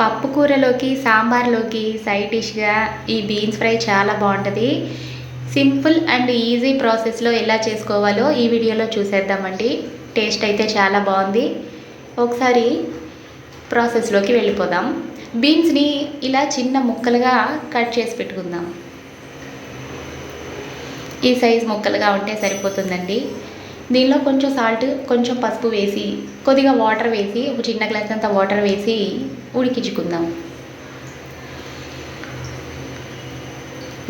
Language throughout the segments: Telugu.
పప్పు కూరలోకి సాంబార్లోకి సైడ్ డిష్గా ఈ బీన్స్ ఫ్రై చాలా బాగుంటుంది. సింపుల్ అండ్ ఈజీ ప్రాసెస్లో ఎలా చేసుకోవాలో ఈ వీడియోలో చూసేద్దామండి. టేస్ట్ అయితే చాలా బాగుంది. ఒకసారి ప్రాసెస్లోకి వెళ్ళిపోదాం. బీన్స్ని ఇలా చిన్న ముక్కలుగా కట్ చేసి పెట్టుకుందాం. ఈ సైజ్ ముక్కలుగా ఉంటే సరిపోతుందండి. దీనిలో కొంచెం సాల్ట్ కొంచెం పసుపు వేసి కొద్దిగా వాటర్ వేసి ఒక చిన్న గ్లాస్ అంత వాటర్ వేసి ఉడికించుకుందాం.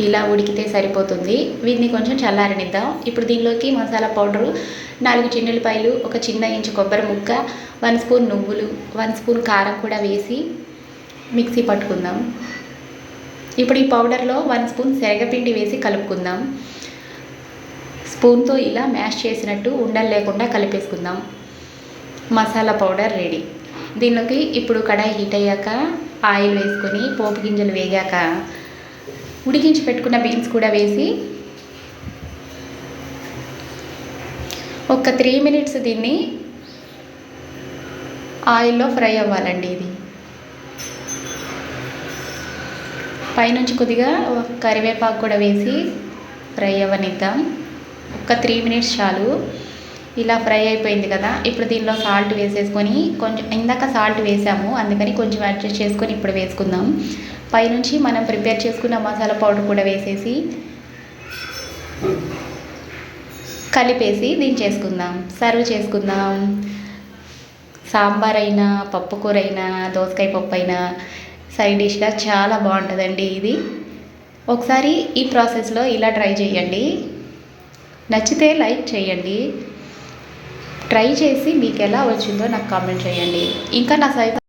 ఇలా ఉడికితే సరిపోతుంది. వీటిని కొంచెం చల్లారనిద్దాం. ఇప్పుడు దీనిలోకి మసాలా పౌడరు నాలుగు చిన్నులపాయలు ఒక చిన్న ఇంచు కొబ్బరి ముక్క వన్ స్పూన్ నువ్వులు వన్ స్పూన్ కారం కూడా వేసి మిక్సీ పట్టుకుందాం. ఇప్పుడు ఈ పౌడర్లో వన్ స్పూన్ శనగపిండి వేసి కలుపుకుందాం. స్పూన్తో ఇలా మ్యాష్ చేసినట్టు ఉండలు లేకుండా కలిపేసుకుందాం. Masala powder ready. దీనిలోకి ఇప్పుడు కడాయి హీట్ అయ్యాక ఆయిల్ వేసుకొని పోపు గింజలు వేగాక ఉడికించి పెట్టుకున్న బీన్స్ కూడా వేసి ఒక త్రీ మినిట్స్ దీన్ని ఆయిల్లో ఫ్రై అవ్వాలండి ఇది. పైనుంచి కొద్దిగా కరివేపాకు కూడా వేసి ఫ్రై అవ్వనిద్దాం. ఒక త్రీ మినిట్స్ చాలు. ఇలా ఫ్రై అయిపోయింది కదా. ఇప్పుడు దీనిలో సాల్ట్ వేసేసుకొని కొంచెం ఇందాక సాల్ట్ వేసాము. అందుకని కొంచెం అడ్జస్ట్ చేసుకొని ఇప్పుడు వేసుకుందాం. పైనుంచి మనం ప్రిపేర్ చేసుకున్న మసాలా పౌడర్ కూడా వేసేసి కలిపేసి దించేసుకుందాం సర్వ్ చేసుకుందాం. సాంబార్ అయినా పప్పుకూర అయినా దోసకాయ పప్పు అయినా సైడ్ డిష్గా చాలా బాగుంటుందండి ఇది. ఒకసారి ఈ ప్రాసెస్లో ఇలా ట్రై చేయండి. నచ్చితే లైక్ చేయండి. ట్రై చేసి మీకు ఎలా వచ్చిందో నాకు కామెంట్ చేయండి. ఇంకా నా సైతం